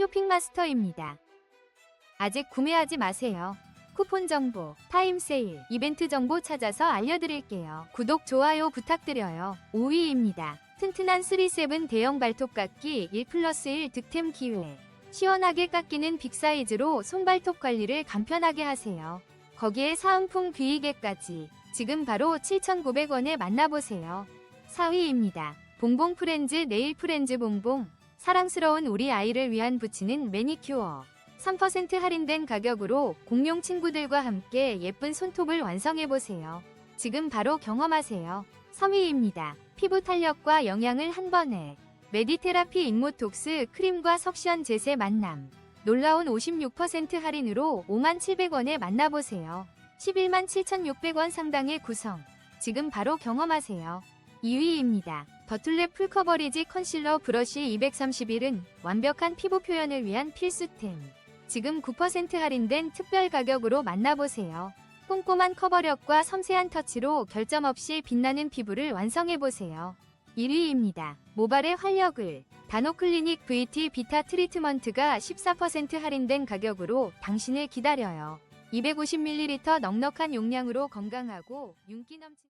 쇼핑마스터입니다. 아직 구매하지 마세요. 쿠폰 정보, 타임 세일, 이벤트 정보 찾아서 알려드릴게요. 구독, 좋아요 부탁드려요. 5위입니다. 튼튼한 3세븐 대형 발톱 깎기 1 플러스 1 득템 기회. 시원하게 깎이는 빅사이즈로 손발톱 관리를 간편하게 하세요. 거기에 사은품 귀이개까지 지금 바로 7,900원에 만나보세요. 4위입니다. 봉봉 프렌즈 네일 프렌즈 봉봉 사랑스러운 우리 아이를 위한 붙이는 매니큐어 3% 할인된 가격으로 공룡 친구들과 함께 예쁜 손톱을 완성해보세요. 지금 바로 경험하세요. 3위입니다. 피부 탄력과 영양을 한 번에 메디테라피 인모 톡스 크림과 석션 제세 만남 놀라운 56% 할인으로 57,700원에 만나보세요. 11만 7,600원 상당의 구성 지금 바로 경험하세요. 2위입니다. 더툴랩 풀커버리지 컨실러 브러쉬 231은 완벽한 피부 표현을 위한 필수템. 지금 9% 할인된 특별 가격으로 만나보세요. 꼼꼼한 커버력과 섬세한 터치로 결점 없이 빛나는 피부를 완성해보세요. 1위입니다. 모발의 활력을 다노클리닉 VT 비타 트리트먼트가 14% 할인된 가격으로 당신을 기다려요. 250ml 넉넉한 용량으로 건강하고 윤기 넘치